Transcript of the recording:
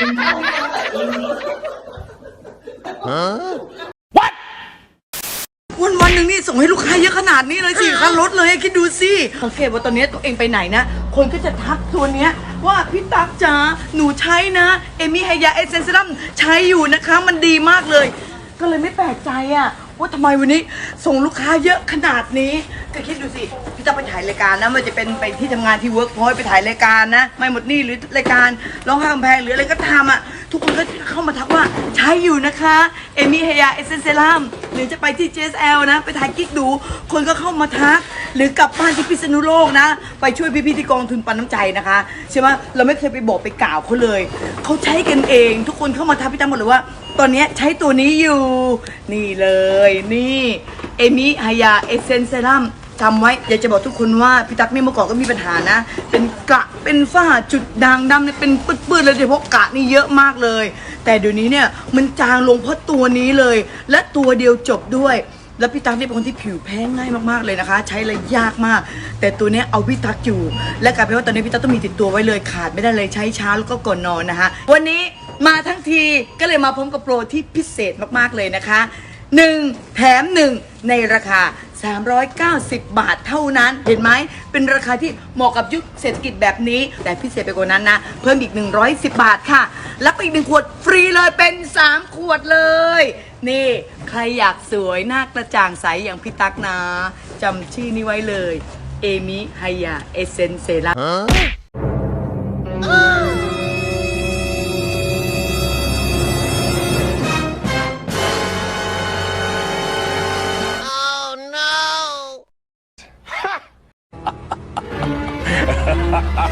What วันวันหนึ่งนี่ส่งให้ลูกค้าเยอะขนาดนี้เลยสี่คันรถเลยคิดดูสิสังเกตว่าตอนนี้ตัวเองไปไหนนะ คนก็จะทักตัวเนี้ยว่าพี่ตักจ๋าหนูใช้นะ เอมี่ไฮยาเอเซนเซ์ดัมใช้อยู่นะคะ มันดีมากเลย ก็เลยไม่แปลกใจอะ ว่าทำไมวันนี้ส่งลูกค้าเยอะขนาดนี้ก็คิดดูสิพี่จะไปถ่ายรายการนะมันจะเป็นไปที่ทำงานที่เวิร์กพอยต์ไปถ่ายรายการนะ ไม่หมดหนี่หรือรายการร้องห้กำแพงหรืออะไรก็ทำอะทุกคนก็เข้ามาทักว่าใช้อยู่นะคะเอมี่เฮยเอเซนเซรัม รือจะไปที่ JSL นะ ไปถ่ายกิ๊กดู คนก็เข้ามาทัก หรือกลับบ้านที่พิษณุโลกนะ ไปช่วยพี่ๆที่กองทุนปันน้ำใจนะคะ ใช่ไหมเราไม่เคยไปบอกไปกล่าวเขาเลย เขาใช้กันเอง ทุกคนเข้ามาทักพี่ตั้มหมดเลยว่า ตอนนี้ใช้ตัวนี้อยู่ นี่เลย นี่ เอมิฮายาเอเซนเซรัม จำไว้อยากจะบอกทุกคนว่าพี่ตั๊กนี่เมื่อก่อนก็มีปัญหานะ เป็นกระเป็นฝ้าจุดด่างดำเนี่ยเป็นปื้ดๆเลยโดยเฉพาะกระนี่เยอะมากเลย แต่เดี๋ยวนี้เนี่ยมันจางลงเพราะตัวนี้เลย และตัวเดียวจบด้วยแล้วพี่ตั๊กนี่เป็นคนที่ผิวแพ้ง่ายมากๆเลยนะคะ ใช้เลยยากมาก แต่ตัวนี้เอาพี่ตั๊กอยู่ และกลายเป็นว่าตอนนี้พี่ตั๊กต้องมีติดตัวไว้เลยขาดไม่ได้เลยใช้เช้าแล้วก็ก่อนนอนนะคะ วันนี้มาทั้งทีก็เลยมาพร้อมกับโปรที่พิเศษมากๆเลยนะคะ 1 แถม 1 ในราคา 390 บาทเท่านั้น เห็นไหม เป็นราคาที่เหมาะกับยุคเศรษฐกิจแบบนี้ แต่พิเศษไปกว่านั้นนะ เพิ่มอีก 110 บาทค่ะแล้วไปอีกหนึ่งขวดฟรีเลยเป็น 3 ขวดเลย นี่ ใครอยากสวยหน้ากระจ่างใสอย่างพี่ตั๊กนะจำชื่อนี้ไว้เลย เอมิไฮยาเอเซนเซรา